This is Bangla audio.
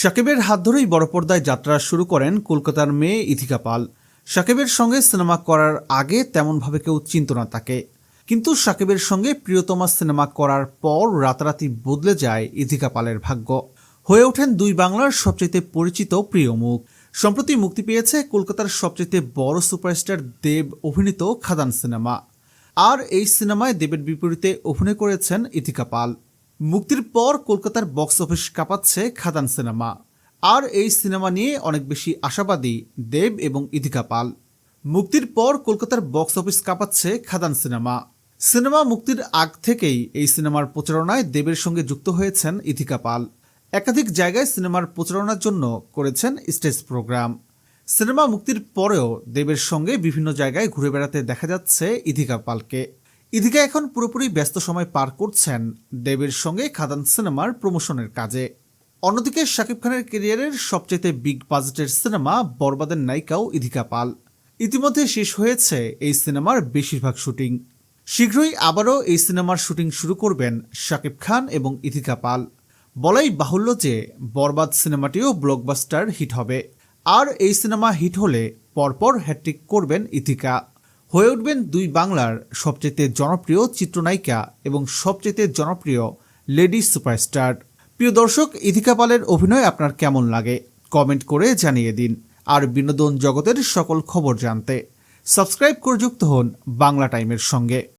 সাকিবের হাত ধরেই বড় পর্দায় যাত্রা শুরু করেন কলকাতার মেয়ে ইথিকা পাল। সাকিবের সঙ্গে সিনেমা করার আগে তেমনভাবে কেউ চিনত না তাকে। কিন্তু সাকিবের সঙ্গে প্রিয়তমা সিনেমা করার পর রাতারাতি বদলে যায় ইথিকা পালের ভাগ্য। হয়ে ওঠেন দুই বাংলার সবচেয়ে পরিচিত প্রিয় মুখ। সম্প্রতি মুক্তি পেয়েছে কলকাতার সবচেয়ে বড় সুপারস্টার দেব অভিনীত খাদান সিনেমা। আর এই সিনেমায় দেবের বিপরীতে অভিনয় করেছেন ইথিকা পাল। মুক্তির পর কলকাতার বক্স অফিস কাঁপাচ্ছে খাদান সিনেমা। আর এই সিনেমা নিয়ে অনেক বেশি আশাবাদী দেব এবং ইথিকা পাল। মুক্তির পর কলকাতার বক্স অফিস কাঁপাচ্ছে খাদান সিনেমা। সিনেমা মুক্তির আগ থেকেই এই সিনেমার প্রচারণায় দেবের সঙ্গে যুক্ত হয়েছেন ইথিকা পাল। একাধিক জায়গায় সিনেমার প্রচারণার জন্য করেছেন স্টেজ প্রোগ্রাম। সিনেমা মুক্তির পরেও দেবের সঙ্গে বিভিন্ন জায়গায় ঘুরে বেড়াতে দেখা যাচ্ছে ইথিকা পালকে। ইথিকা এখন পুরোপুরি ব্যস্ত সময় পার করছেন দেবের সঙ্গে খাদান সিনেমার প্রমোশনের কাজে। অন্যদিকে শাকিব খানের ক্যারিয়ারের সবচেয়ে বিগ বাজেটের সিনেমা বরবাদের নায়িকাও ইথিকা পাল। ইতিমধ্যে শেষ হয়েছে এই সিনেমার বেশিরভাগ শুটিং। শীঘ্রই আবারও এই সিনেমার শুটিং শুরু করবেন শাকিব খান এবং ইথিকা পাল। বলাই বাহুল্য যে বরবাদ সিনেমাটিও ব্লকবাস্টার হিট হবে। আর এই সিনেমা হিট হলে পরপর হ্যাট্রিক করবেন ইথিকা হয়ে উঠবেন দুই বাংলার সবচেয়ে জনপ্রিয় চিত্রনায়িকা এবং সবচেয়ে জনপ্রিয় লেডি সুপারস্টার। প্রিয় দর্শক, ইথিকা পালের অভিনয় আপনার কেমন লাগে? কমেন্ট করে জানিয়ে দিন। আর বিনোদন জগতের সকল খবর জানতে সাবস্ক্রাইব করে যুক্ত হন বাংলা টাইমের সঙ্গে।